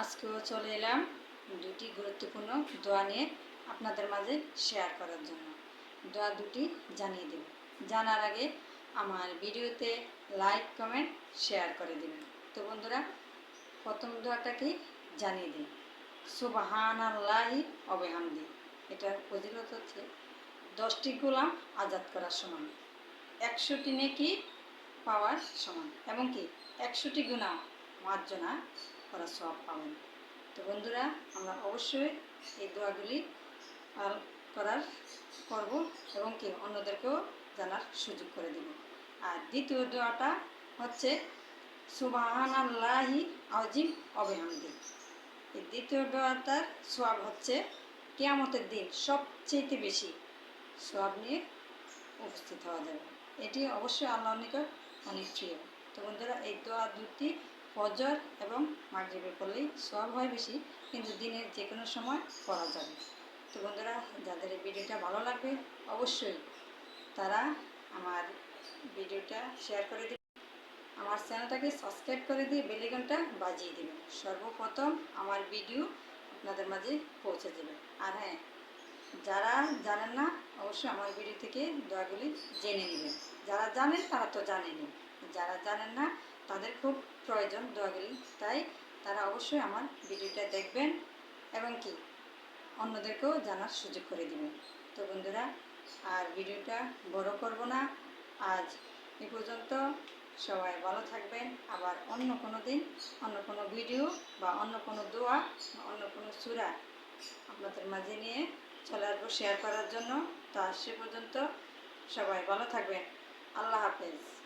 আজকেও চলে এলাম দুটি গুরুত্বপূর্ণ দোয়া নিয়ে আপনাদের মাঝে শেয়ার করার জন্য। দোয়া দুটি জানিয়ে দেব। জানার আগে আমার ভিডিওতে লাইক, কমেন্ট, শেয়ার করে দেবেন। তো বন্ধুরা, প্রথম দোয়াটাকে জানিয়ে দিন সুবাহান আল্লাহি অবেহামদি। এটার ফজিলত হচ্ছে দশটি গোলাম আজাদ করার সমান, একশোটি নেকি পাওয়ার সমান, এবং কি একশোটি গুণা মার্জনা করা সব পাবেন তো বন্ধুরা, আমরা অবশ্যই এই দোয়াগুলি করার করব এবং কি অন্যদেরকেও জানার সুযোগ করে দেব। আর দ্বিতীয় দোয়াটা হচ্ছে সুবাহান আল্লাহি আজিম অবেহামদি। এই দ্বিতীয় দোয়াটার সোয়াব হচ্ছে, কেয়ামতের দিন সবচেয়ে বেশি সোয়াব নিয়ে উপস্থিত হওয়া যাবে। এটি অবশ্যই আল্লাহর নিকট অনেক প্রিয় তো বন্ধুরা, এই দোয়া দুটি ফজর এবং মাগরিবে পড়লেই সব হয় বেশি, কিন্তু দিনের যে কোনো সময় পড়া যাবে। তো বন্ধুরা, যাদের এই ভিডিওটা ভালো লাগবে, অবশ্যই তারা আমার ভিডিওটা শেয়ার করে দিবে। আমার চ্যানেলটাকে সাবস্ক্রাইব করে দিয়ে বেলিগনটা বাজিয়ে দেবেন সর্বপ্রথম আমার ভিডিও আপনাদের মাঝে পৌঁছে দেবে। আর হ্যাঁ যারা জানেন না, অবশ্যই আমার ভিডিও থেকে দয়াগুলি জেনে নেবেন। যারা জানেন, তারা তো জানেনই। যারা জানেন না তাদের খুব প্রয়োজন দোয়াগুলি তাই তারা অবশ্যই আমার ভিডিওটা দেখবেন এবং কি অন্যদেরকেও জানার সুযোগ করে দিবেন। তো বন্ধুরা, আর ভিডিওটা বড় করব না। আজ এ পর্যন্ত সবাই ভালো থাকবেন। আবার অন্য কোনো দিন, অন্য কোনো ভিডিও বা অন্য কোনো দোয়া বা অন্য কোনো চূড়া আপনাদের মাঝে নিয়ে চলে আসব শেয়ার করার জন্য। তা সে পর্যন্ত সবাই ভালো থাকবেন। আল্লাহ হাফেজ।